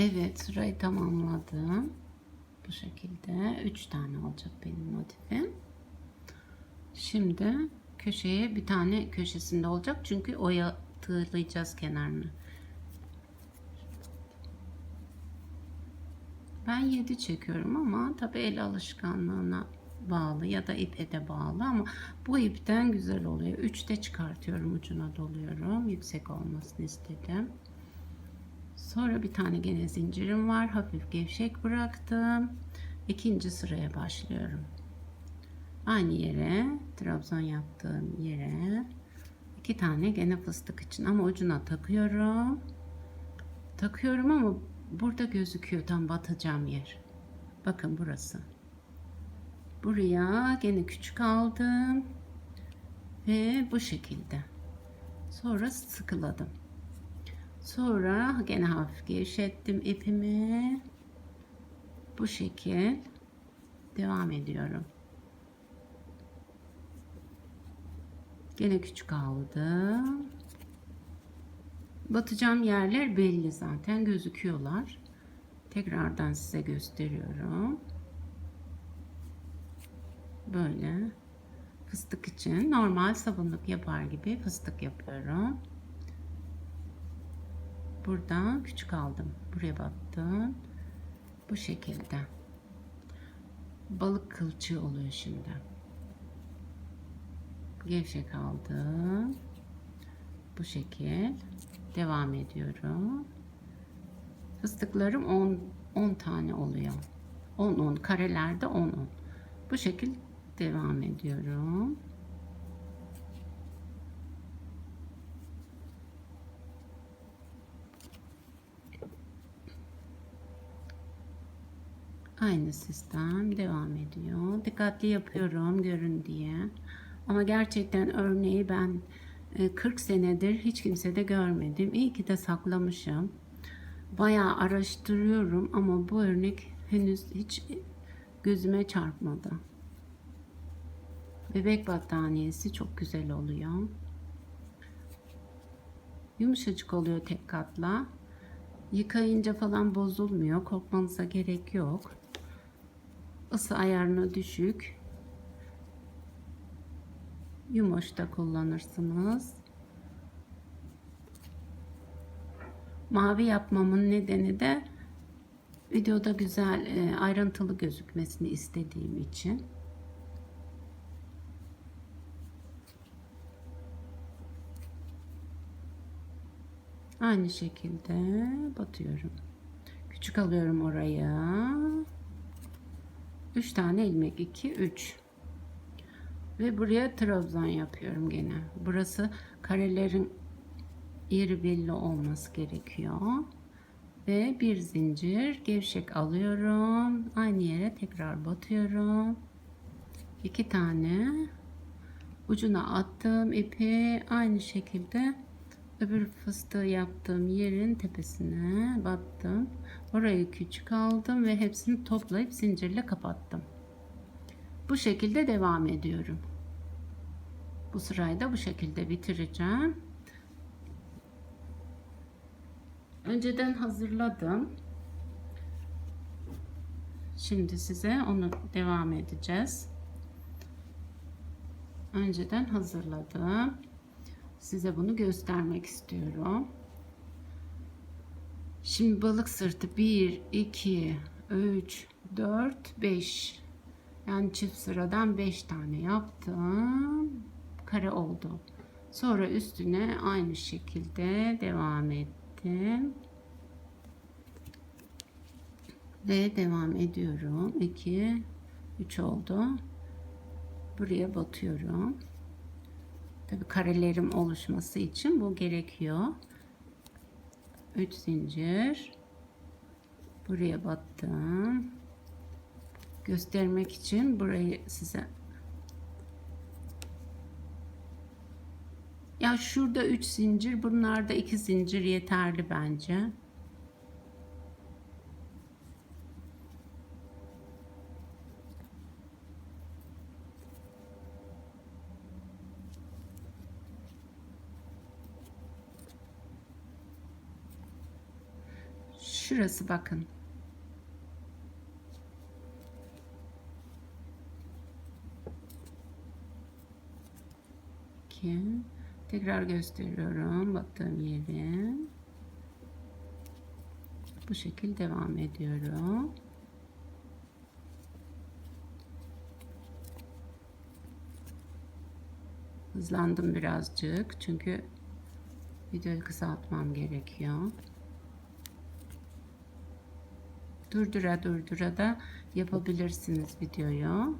Evet sırayı tamamladım. Bu şekilde 3 tane olacak benim motifim. Şimdi köşeye bir tane köşesinde olacak çünkü oya tığlayacağız kenarını. Ben 7 çekiyorum ama tabi el alışkanlığına bağlı ya da ipe de bağlı ama bu ipten güzel oluyor. 3'te çıkartıyorum ucuna doluyorum. Yüksek olmasını istedim. Sonra bir tane gene zincirim var. Hafif gevşek bıraktım. İkinci sıraya başlıyorum. Aynı yere trabzan yaptığım yere iki tane gene fıstık için ama ucuna takıyorum. Takıyorum ama burada gözüküyor tam batacağım yer. Bakın burası. Buraya gene küçük aldım. Ve bu şekilde. Sonra sıkıladım. Sonra gene hafif gevşettim ipimi. Bu şekil devam ediyorum. Gene küçük aldım. Batacağım yerler belli zaten gözüküyorlar. Tekrardan size gösteriyorum. Böyle fıstık için normal sabunluk yapar gibi fıstık yapıyorum. Burada küçük aldım. Buraya battım. Bu şekilde. Balık kılçığı oluyor şimdi. Gevşek aldım. Bu şekil. Devam ediyorum. Fıstıklarım 10 10 tane oluyor. 10 10 karelerde 10 10. Bu şekil devam ediyorum. Aynı sistem devam ediyor. Dikkatli yapıyorum görün diye. Ama gerçekten örneği ben e, 40 senedir hiç kimsede görmedim. İyi ki de saklamışım. Bayağı araştırıyorum ama bu örnek henüz hiç gözüme çarpmadı. Bebek battaniyesi çok güzel oluyor. Yumuşacık oluyor tek katla. Yıkayınca falan bozulmuyor. Korkmanıza gerek yok. Isı ayarına düşük. Yumuş da kullanırsınız. Mavi yapmamın nedeni de videoda güzel e, ayrıntılı gözükmesini istediğim için. Aynı şekilde batıyorum. Küçük alıyorum oraya. 3 tane ilmek 2 3 ve buraya trabzan yapıyorum gene. Burası karelerin yeri belli olması gerekiyor. Ve bir zincir gevşek alıyorum. Aynı yere tekrar batıyorum. İki tane ucuna attım ipi aynı şekilde öbür fıstığı yaptığım yerin tepesine battım. Orayı küçük aldım ve hepsini toplayıp zincirle kapattım. Bu şekilde devam ediyorum. Bu sırayı da bu şekilde bitireceğim. Önceden hazırladım. Şimdi size onu devam edeceğiz. Önceden hazırladım. Size bunu göstermek istiyorum. Şimdi balık sırtı 1, 2, 3, 4, 5. Yani çift sıradan 5 tane yaptım. Kare oldu. Sonra üstüne aynı şekilde devam ettim. Ve devam ediyorum. 2 3 oldu. Buraya batıyorum. Tabi karelerim oluşması için bu gerekiyor. 3 zincir. Buraya battım. Göstermek için burayı size Ya şurada 3 zincir, bunlarda 2 zincir yeterli bence. Şurası bakın. İki. Tekrar gösteriyorum battığım yeri. Bu şekil devam ediyorum. Hızlandım birazcık çünkü videoyu kısaltmam gerekiyor. Durdura durdura da yapabilirsiniz videoyu.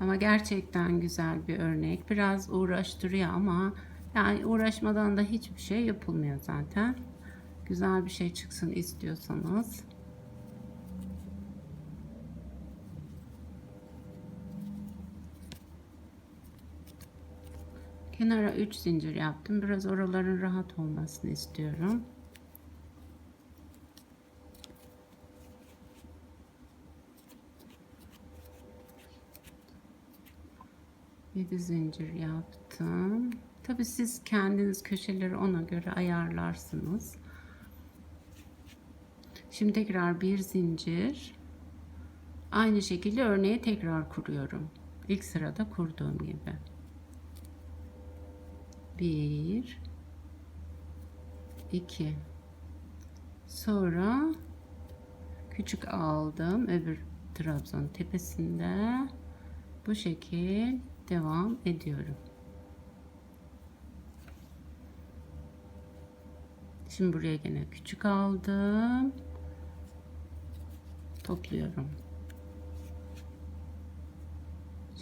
Ama gerçekten güzel bir örnek. Biraz uğraştırıyor ama yani uğraşmadan da hiçbir şey yapılmıyor zaten. Güzel bir şey çıksın istiyorsanız. Kenara 3 zincir yaptım. Biraz oraların rahat olmasını istiyorum. Yedi zincir yaptım. Tabi siz kendiniz köşeleri ona göre ayarlarsınız. Şimdi tekrar bir zincir. Aynı şekilde örneği tekrar kuruyorum. İlk sırada kurduğum gibi. Bir, iki. Sonra küçük aldım öbür trabzan tepesinde bu şekil devam ediyorum. Şimdi buraya gene küçük aldım. Topluyorum.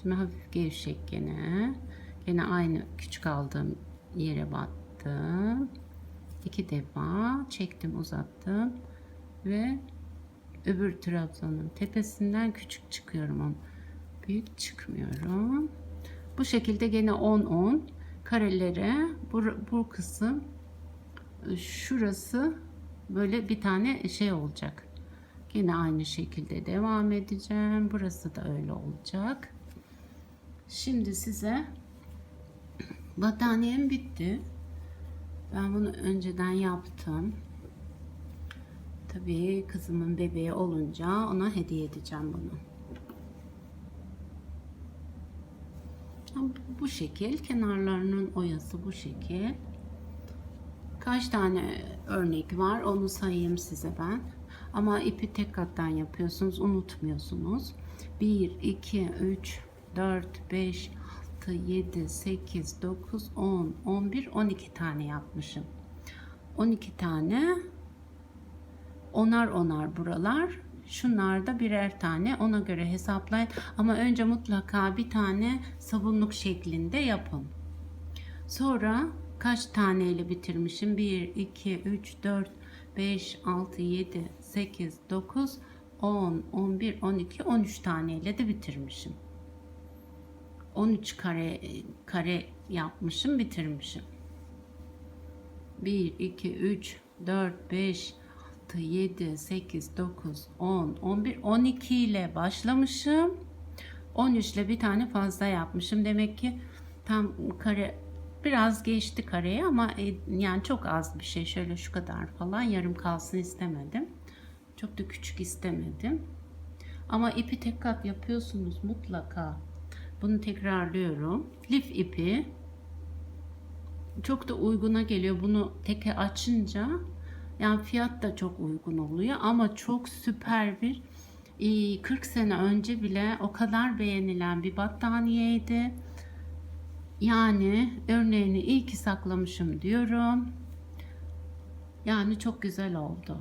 Şimdi hafif gevşek gene. Gene aynı küçük aldığım yere battım. İki defa çektim uzattım ve öbür trabzanın tepesinden küçük çıkıyorum ama büyük çıkmıyorum. Bu şekilde gene 10-10 karelere bu, bu kısım şurası böyle bir tane şey olacak. Yine aynı şekilde devam edeceğim. Burası da öyle olacak. Şimdi size battaniyem bitti. Ben bunu önceden yaptım. Tabii kızımın bebeği olunca ona hediye edeceğim bunu. Bu şekil. Kenarlarının oyası bu şekil. Kaç tane örnek var onu sayayım size ben. Ama ipi tek kattan yapıyorsunuz. Unutmuyorsunuz. 1, 2, 3, 4, 5, 6, 7, 8, 9, 10, 11, 12 tane yapmışım. 12 tane onar onar buralar. Şunlar da birer tane ona göre hesaplayın. Ama önce mutlaka bir tane sabunluk şeklinde yapın. Sonra kaç taneyle bitirmişim? 1, 2, 3, 4, 5, 6, 7, 8, 9, 10, 11, 12, 13 taneyle de bitirmişim. 13 kare kare yapmışım, bitirmişim. 1, 2, 3, 4, 5, 6, 7, 8, 9, 10, 11, 12 ile başlamışım. 13 ile bir tane fazla yapmışım. Demek ki tam kare biraz geçti kareye ama e, yani çok az bir şey. Şöyle şu kadar falan yarım kalsın istemedim. Çok da küçük istemedim. Ama ipi tek kat yapıyorsunuz mutlaka. Bunu tekrarlıyorum. Lif ipi çok da uyguna geliyor. Bunu teke açınca yani fiyat da çok uygun oluyor ama çok süper bir 40 sene önce bile o kadar beğenilen bir battaniyeydi. Yani örneğini iyi ki saklamışım diyorum. Yani çok güzel oldu.